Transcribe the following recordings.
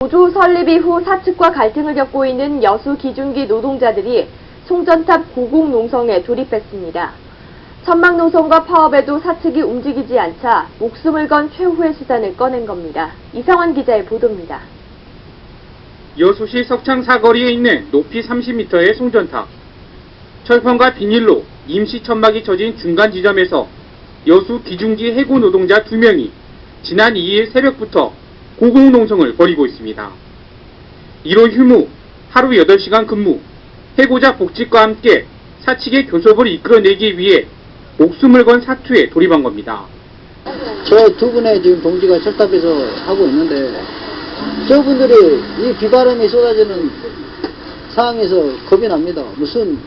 노조 설립 이후 사측과 갈등을 겪고 있는 여수 기중기 노동자들이 송전탑 고공농성에 돌입했습니다. 천막농성과 파업에도 사측이 움직이지 않자 목숨을 건 최후의 수단을 꺼낸 겁니다. 이상환 기자의 보도입니다. 여수시 석창 사거리에 있는 높이 30m의 송전탑. 철판과 비닐로 임시 천막이 쳐진 중간 지점에서 여수 기중기 해고 노동자 2명이 지난 2일 새벽부터 고공농성을 벌이고 있습니다. 이로 휴무, 하루 8시간 근무, 해고자 복직과 함께 사측의 교섭을 이끌어내기 위해 목숨을 건 사투에 돌입한 겁니다. 저 두 분의 지금 동지가 철탑에서 하고 있는데 저분들이 이 비바람이 쏟아지는 상황에서 겁이 납니다. 무슨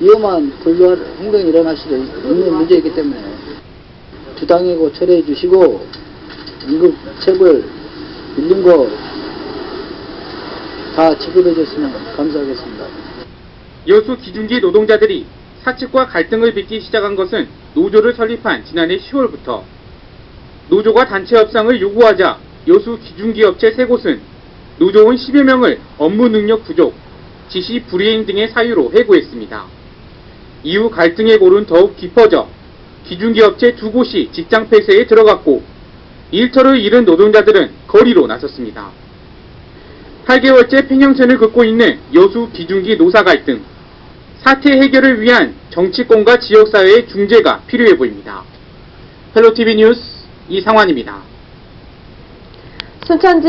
위험한 불교한 행동이 일어날 수도 있는 문제이기 때문에 주당이고 철회해 주시고 임금 체불 빌린 거 다 지급해 줬으면 감사하겠습니다. 여수 기중기 노동자들이 사측과 갈등을 빚기 시작한 것은 노조를 설립한 지난해 10월부터 노조가 단체 협상을 요구하자 여수 기중기 업체 세 곳은 노조원 10여 명을 업무 능력 부족, 지시 불이행 등의 사유로 해고했습니다. 이후 갈등의 골은 더욱 깊어져 기중기 업체 두 곳이 직장 폐쇄에 들어갔고 일터를 잃은 노동자들은 거리로 나섰습니다. 8개월째 팽형선을 긋고 있는 여수 기중기 노사 갈등. 사태 해결을 위한 정치권과 지역사회의 중재가 필요해 보입니다. 헬로티비 뉴스 이상환입니다. 순천지